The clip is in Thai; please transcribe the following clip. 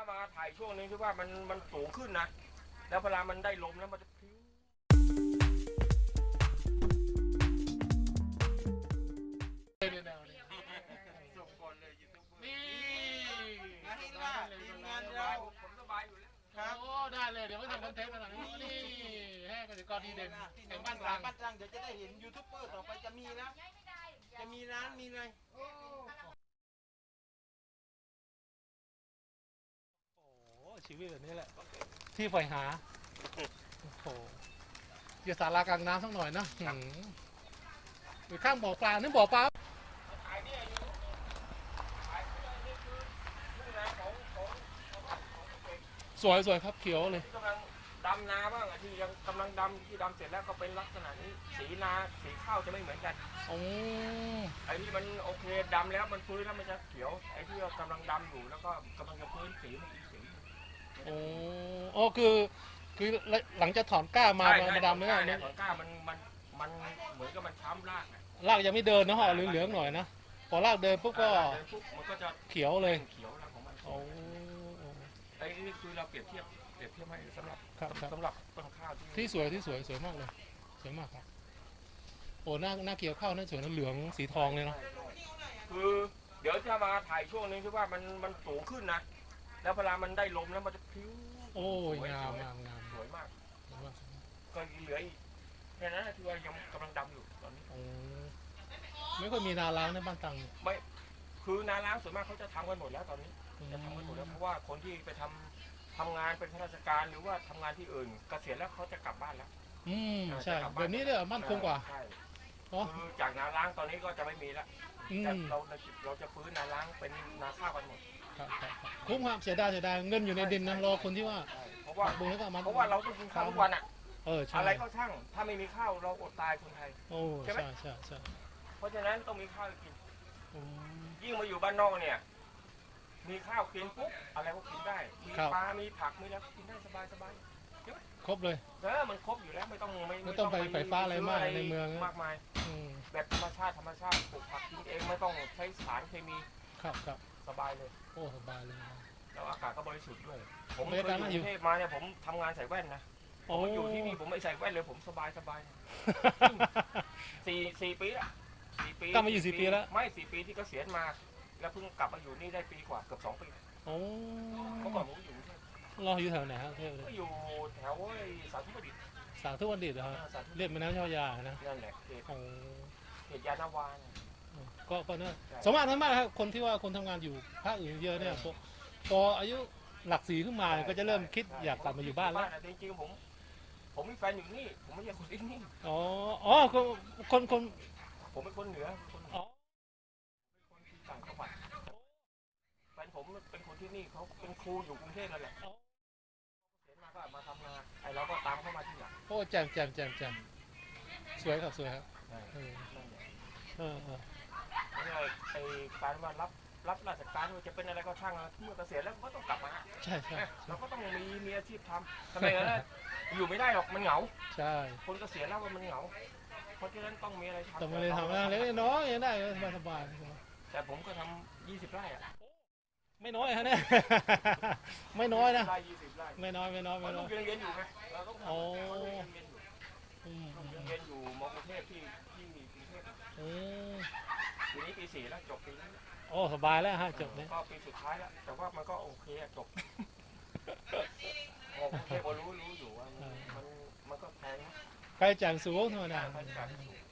ถ้ามาถ่ายช่วงนึงที่ว่ามันมันสูงขึ้นนะ แล้วเวลามันได้ลมแล้วมันจะพลิ้วส่งก่อนเลยยูทูบเบอร์นี่อันนี้ว่าทีมงานเราผมสบายอยู่แล้วครับโอ้ได้เลยเดี๋ยวไปทำคอนเทนต์กันหน่อยนี่แห่เกษตรกรดีเด่นแห่งบ้านนกกลาลางบ้านกลางเดี๋ยวจะได้เห็นยูทูบเบอร์ต่อไปจะมีแล้วจะมีร้านมีอะไร ชีวิตแบบนี้แหละ ที่ใฝ่หาโอ้โหเดี๋ยวสารากลางน้ำสักหน่อยนะหืมอยู่ข้างบ่อปลานึกบ่อปลาถ่ายเนี่ยอยู่ถ่ายเนี่ยนี่คือทุ่งนาของของของของเอกสวยสวยครับเขียวเลยที่กำลังดำนาบ้างอะที่ยังกำลังดำที่ดำเสร็จแล้วก็เป็นลักษณะนี้ สีนาสีข้าวจะไม่เหมือนกัน โอ้ไอ้ที่มันโอเคดำแล้วมันฟื้นแล้วมันจะเขียว ไอ้ที่ว่ากำลังดำอยู่แล้วก็กำลังจะฟื้นสีมันอีกสี โอ้โอ้คือ คือหลังจากถอนก้ามาใช่มาใช่มาดำเนื้อขเนี่ยของกล้ามันมันมันเหมือนกับมันช้ำรากอะรากยังไม่เดินนะห่อเหลืองๆหน่อยนะพอรากเดินปุ๊บก็เดินปุ๊บมันก็จะเขียวเลยเขียวแล้วของมันโอ้ไอ้นี่คือเราเปรียบเทียบเปรียบเทียบให้สำหรับครับครับ สำหรับต้นข้าวที่ที่สวยที่สวยสวยมากเลยสวยมากครับโอ้หน้าหน้าเกี่ยวข้าวน่าสวยนะเหลืองสีทองเลยเนาะคือ เดี๋ยวจะมาถ่ายช่วงนึงที่ว่ามันมันสูงขึ้นนะ แล้วเวลามันได้ลมแล้วมันจะพลิ้วโอ้ยงามงามงามสวยมากสวยมากก็เหลืออีกแค่นั้นนะที่ว่ายังกำลังดำอยู่ตอนนี้ โอ้ไม่ค่อยมีนาล้างในบ้านตังคือนาล้างส่วนมากเขาจะทำกันหมดแล้วตอนนี้ จะทำกันหมดแล้วเพราะว่าคนที่ไปทำทำงานเป็นข้าราชการหรือว่าทำงานที่อื่น เกษียณแล้วเขาจะกลับบ้านแล้ว อืมใช่แบบนี้เนี่ยมั่นคงกว่าใช่เนาะคือจากนาล้างตอนนี้ก็จะไม่มีแล้วอืมแต่เราเราจะฟื้นนาล้างเป็นนาข้าวกันหมด ครับครับครับคุ้มครับเสียดายเสียดายเงินอยู่ในดินนะรอคนที่ว่าใช่เพราะว่าบุญแล้วก็มันเพราะว่าเราต้องกินข้าวทุกวันอะเออใช่อะไรก็ช่าง ถ้าไม่มีข้าวเราอดตายคนไทย โอ้ใช่ใช่ไหม ใช่ใช่เพราะฉะนั้นต้องมีข้าวกินอืมยิ่งมาอยู่บ้านนอกเนี่ย มีข้าวกินปุ๊บอะไรก็กินได้ มีครับ ปลา มีผัก มีแล้วกินได้สบายสบายครบเลยเออมันครบอยู่แล้วไม่ต้องไม่ไม่ต้องไปไฟฟ้าอะไรมากในเมืองนะ มากมาย อืมแบบธรรมชาติธรรมชาติปลูกผักกินเองไม่ต้องใช้สารเคมี ครับครับ สบายเลย โอ้สบายเลยนะแล้วอากาศก็บริสุทธิ์ด้วย ผมบรเครยยากาศอยู่น่ากอยู่รุงเทพมาเนี่ยผมทำงานใส่แว่นนะผโอ้มมาอยู่ที่นี่ผมไม่ใส่แว่นเลย ผมสบายสบายสี่สี่ปีละสี่ปีกลับมาอยู่สี่ปีแล้ว ไม่สี่ปีที่เกษียณมา แล้วเพิ่งกลับมาอยู่นี่ได้ปีกว่าเกือบสองปีโอ้เมื่อก่อนผมอยู่กรุงเทพเราอยู่แถวไหนฮะเทพเลก็ยอยู่แถวไอ้สาธุประดิษฐ์สาธุวันดิตเหรอฮะสาธุเรียบแม่น้ำเจ้าพระยานะนั่นแหละเขตโอ้เขตยานาวาเนี่ย ก็ก็น่าใช่สมมตินั้นมากครับคนที่ว่าคนทำงานอยู่ภาคอื่นเยอะเนี่ยพอพออายุหลักสีขึ้นมาเนี่ยก็จะเริ่มคิดอยากกลับมาอยู่บ้านแล้วจริงๆผม ผมมีแฟนอยู่นี่ ผมไม่ใช่คนที่นี่ อ๋อ อ๋อ คนคนคน ผมเป็นคนเหนือคนอ๋อ เป็นคนที่ต่างจังหวัดแฟนผมเป็นคนที่นี่เขาเป็นครูอยู่กรุงเทพนั่นแหละเขียนมาก็มาทำงานไอ้เราก็ตามเข้ามาที่หลังโอ้แจมแจมแจมแจมสวยครับสวยครับเออนั่นแหละเออเออ ไม่ใช่ไอ้การว่ารับรับราชการว่าจะเป็นอะไรก็ช่างนะเมื่อเกษียณแล้วก็ต้องกลับมาใช่ใช่เราก็ต้องมีมีอาชีพทำทำไมงั้นนะอยู่ไม่ได้หรอกมันเหงา ใช่ คนเกษียณแล้วมันเหงา เพราะฉะนั้นต้องมีอะไรทำต้องมาเลยทำงานเล็กๆน้อยๆยังได้สบายสบายๆแต่ผมก็ทำ20ไร่อะไม่น้อยฮะเนี่ยไม่น้อยนะไร่20ไร่ไม่น้อยไม่น้อยเพไม่ราะน้ลูอยกยังเรียนอยู่ไงเราต้องทำ สี่แล้วจบปีนี้โอ้สบายแล้วฮะจบเนี่ยก็ปีสุดท้ายแล้วแต่ว่ามันก็โอเคอะจบมอกรุงเทพก็รู้รู้อยู่ว่ามันมันมันก็แพงนะใกล้จ่ายสูงธรรมดาค่าใช้จ่ายสูง